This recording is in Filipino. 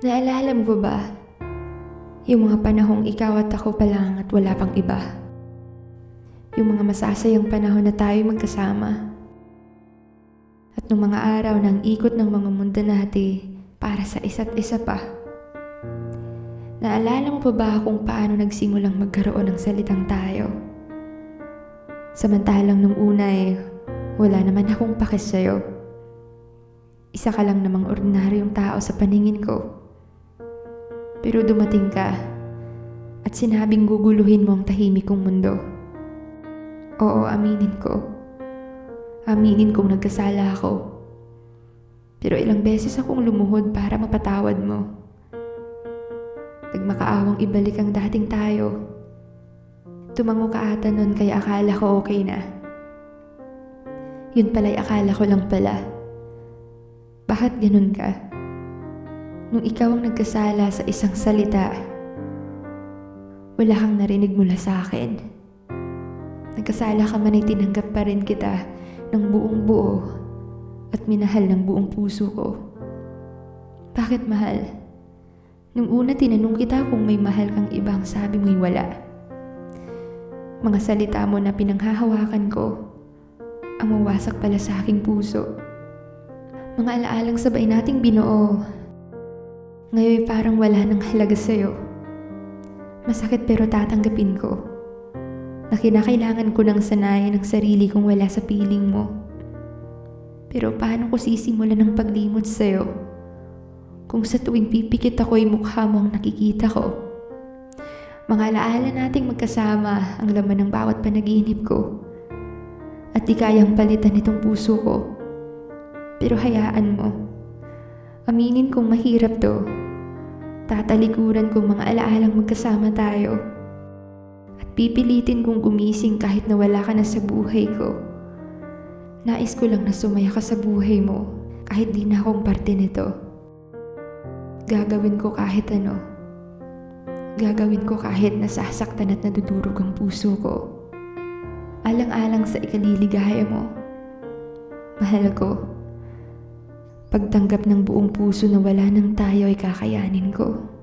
Naalala mo ba? Yung mga panahong ikaw at ako pa lang at wala pang iba. Yung mga masasayang panahon na tayo magkasama. At nung mga araw ng ikot ng mga mundo natin para sa isa't isa pa. Naalala mo pa ba kung paano nagsimulang magkaroon ng salitang tayo? Samantalang nung una eh, wala naman akong pakis sa'yo. Isa ka lang namang ordinaryong tao sa paningin ko. Pero dumating ka at sinabing guguluhin mo ang tahimik kong mundo. Oo, aminin ko. Aminin kong nagkasala ako. Pero ilang beses akong lumuhod para mapatawad mo. Nagmakaawang ibalik ang dating tayo. Tumango ka ata nun kaya akala ko okay na. Yun pala'y akala ko lang pala. Bakit ganun ka? Nung ikaw ang nagkasala sa isang salita, wala kang narinig mula sa akin. Nagkasala ka man ay tinanggap pa rin kita ng buong buo at minahal ng buong puso ko. Bakit mahal? Nung una tinanong kita kung may mahal kang ibang sabi mo'y wala. Mga salita mo na pinanghahawakan ko ang mawasak pala sa aking puso. Mga alaalang sabay nating binuo ngayon parang wala nang halaga sa'yo. Masakit pero tatanggapin ko. Na kinakailangan ko ng sanayan ang sarili kong wala sa piling mo. Pero paano ko sisimulan ng paglimot sa'yo? Kung sa tuwing pipikit ako ay mukha mo ang nakikita ko. Mga alaala nating magkasama ang laman ng bawat panaginip ko. At di kayang palitan itong puso ko. Pero hayaan mo. Aminin kong mahirap to. Tatalikuran kong mga alaalang magkasama tayo. At pipilitin kong gumising kahit na wala ka na sa buhay ko. Nais ko lang na sumaya ka sa buhay mo kahit di na akong parte nito. Gagawin ko kahit ano. Gagawin ko kahit nasasaktan at nadudurog ang puso ko. Alang-alang sa ikaliligaya mo. Mahal ko. Pagtanggap ng buong puso na wala nang tayo ay kakayanin ko.